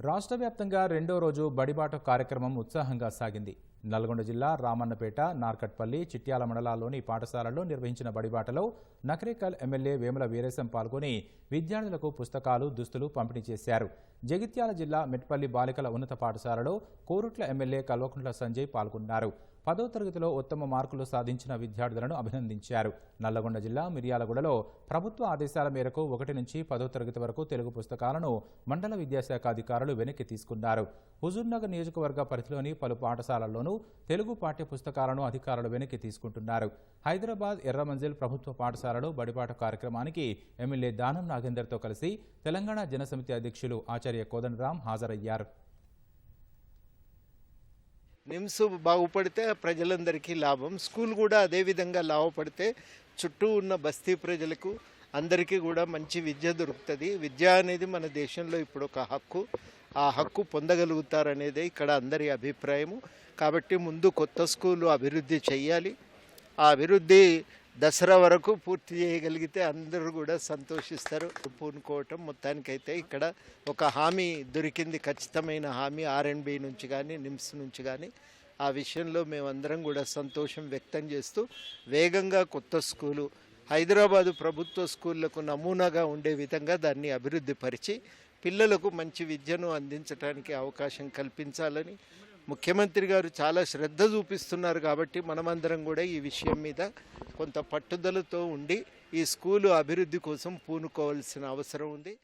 రాష్ట్ర వ్యాప్తంగా రెండో రోజు బడిబాట కార్యక్రమం ఉత్సాహంగా సాగింది. నల్గొండ జిల్లా రామన్నపేట నార్కట్పల్లి చిట్యాల మండలాల్లోని పాఠశాలల్లో నిర్వహించిన బడిబాటలో నకరేకల్ ఎమ్మెల్యే వేముల వీరేశం పాల్గొని విద్యార్థులకు పుస్తకాలు దుస్తులు పంపిణీ చేశారు. జగిత్యాల జిల్లా మెట్పల్లి బాలికల ఉన్నత పాఠశాలలో కోరుట్ల ఎమ్మెల్యే కల్వకుంట్ల సంజయ్ పాల్గొన్నారు. పదో తరగతిలో ఉత్తమ మార్కులు సాధించిన విద్యార్థులను అభినందించారు. నల్లగొండ జిల్లా మిర్యాలగూడలో ప్రభుత్వ ఆదేశాల మేరకు ఒకటి నుంచి పదో తరగతి వరకు తెలుగు పుస్తకాలను మండల విద్యాశాఖ అధికారులు వెనక్కి తీసుకున్నారు. హుజూర్నగర్ నియోజకవర్గ పరిధిలోని పలు పాఠశాలల్లోనూ తెలుగు పాఠ్య పుస్తకాలను అధికారులు వెనక్కి తీసుకుంటున్నారు. హైదరాబాద్ ఎర్రమంజిల్ ప్రభుత్వ పాఠశాలలో బడిపాట కార్యక్రమానికి ఎమ్మెల్యే దానం నాగేందర్తో కలిసి తెలంగాణ జనసమితి అధ్యక్షులు ఆచార్య కోదండరాం హాజరయ్యారు. నిమ్స్ బాగుపడితే ప్రజలందరికీ లాభం. స్కూల్ కూడా అదేవిధంగా లాభపడితే చుట్టూ ఉన్న బస్తీ ప్రజలకు అందరికీ కూడా మంచి విద్య దొరుకుతుంది. విద్య అనేది మన దేశంలో ఇప్పుడు ఒక హక్కు. ఆ హక్కు పొందగలుగుతారనేదే ఇక్కడ అందరి అభిప్రాయము. కాబట్టి ముందు కొత్త స్కూలు అభివృద్ధి చేయాలి ఆ అభివృద్ధి దసరా వరకు పూర్తి చేయగలిగితే అందరూ కూడా సంతోషిస్తారు. పూనుకోవటం మొత్తానికైతే ఇక్కడ ఒక హామీ దొరికింది. ఖచ్చితమైన హామీ ఆర్ఎండ్బి నుంచి కానీ నిమ్స్ నుంచి కానీ. ఆ విషయంలో మేమందరం కూడా సంతోషం వ్యక్తం చేస్తూ వేగంగా కొత్త స్కూలు హైదరాబాదు ప్రభుత్వ స్కూళ్ళకు నమూనాగా ఉండే విధంగా దాన్ని అభివృద్ధి పరిచి పిల్లలకు మంచి విద్యను అందించడానికి అవకాశం కల్పించాలని ముఖ్యమంత్రి గారు చాలా శ్రద్ధ చూపిస్తున్నారు కాబట్టి మనమందరం కూడా ఈ విషయం మీద కొంత పట్టుదలతో ఉండి ఈ స్కూలు అభివృద్ధి కోసం పూనుకోవాల్సిన అవసరం ఉంది.